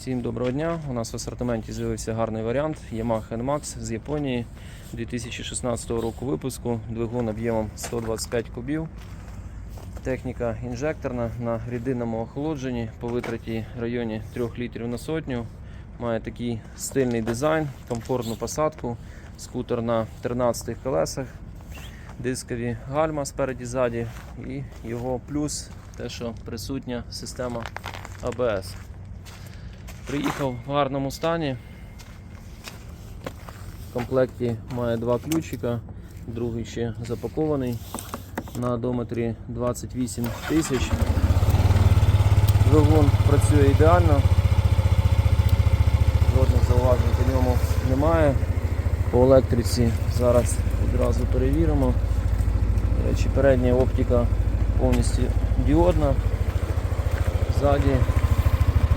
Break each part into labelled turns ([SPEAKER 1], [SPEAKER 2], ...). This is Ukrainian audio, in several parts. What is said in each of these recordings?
[SPEAKER 1] Всім доброго дня. У нас в асортименті з'явився гарний варіант Yamaha NMAX з Японії 2016 року випуску. Двигун об'ємом 125 кубів. Техніка інжекторна на рідинному охолодженні по витраті в районі 3 літрів на сотню. Має такий стильний дизайн, комфортну посадку, скутер на 13 колесах, дискові гальма спереді ззаді і його плюс те, що присутня система ABS. Приїхав в гарному стані. В комплекті має два ключика, другий ще запакований на одометрі 28 тисяч. Двигун працює ідеально, жодних зауважень по ньому немає. По електриці зараз відразу перевіримо. Речі, передня оптика повністю діодна. Ззаді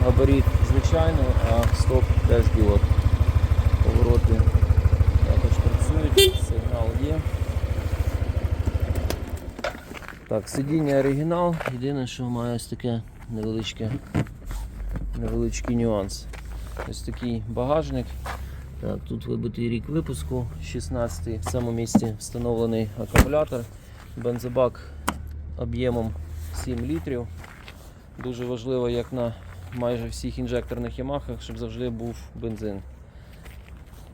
[SPEAKER 1] габарит звичайний, а стоп теж діод. Повороти також працюють, сигнал є. Так, сидіння оригінал, єдине, що має ось таке невеличке, невеличкий нюанс. Ось такий багажник. Так, тут вибитий рік випуску, 16-й, в цьому місці встановлений акумулятор, бензобак об'ємом 7 літрів. Дуже важливо, як на майже всіх інжекторних Ямахах, щоб завжди був бензин.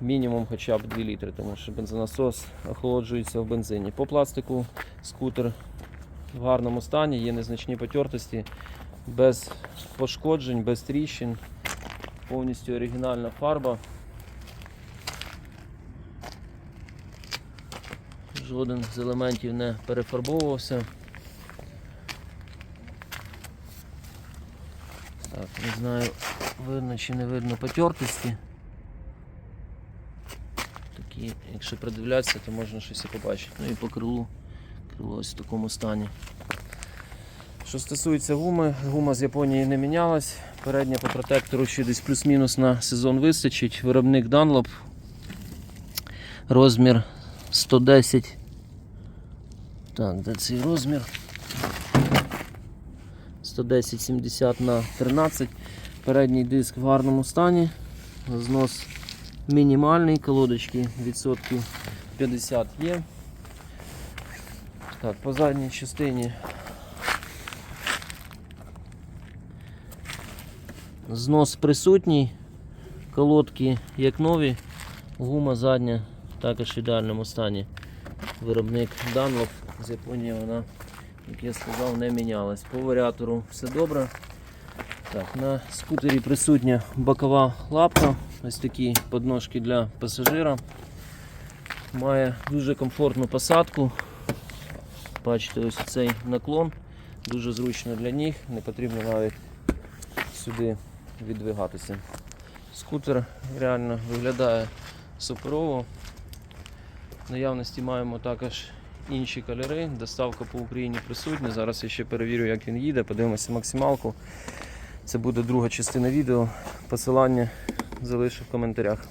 [SPEAKER 1] Мінімум хоча б 2 літри, тому що бензонасос охолоджується в бензині. По пластику скутер в гарному стані, є незначні потертості, без пошкоджень, без тріщин, повністю оригінальна фарба. Жоден з елементів не перефарбовувався. Так, не знаю, видно чи не видно потертості. Такі, якщо придивлятися, то можна щось і побачити. Ну і по крилу. Крило ось в такому стані. Що стосується гуми, гума з Японії не мінялась. Передня по протектору ще десь плюс-мінус на сезон вистачить. Виробник Dunlop. Розмір 110. Так, де цей розмір? 110-70 на 13. Передній диск в гарному стані. Знос мінімальний, колодочки відсотків 50 є. Так, по задній частині знос присутній, колодки як нові, гума задня також в ідеальному стані. Виробник Dunlop з Японії вона як я сказав, не мінялась. По варіатору все добре. Так, На скутері присутня бокова лапка, ось такі подножки для пасажира. Має дуже комфортну посадку. Бачите, ось цей наклон, дуже зручно для ніг, не потрібно навіть сюди відвигатися. Скутер реально виглядає суперово. В наявності маємо також інші кольори. Доставка по Україні присутня. Зараз я ще перевірю, як він їде, подивимося максималку. Це буде друга частина відео. Посилання залишу в коментарях.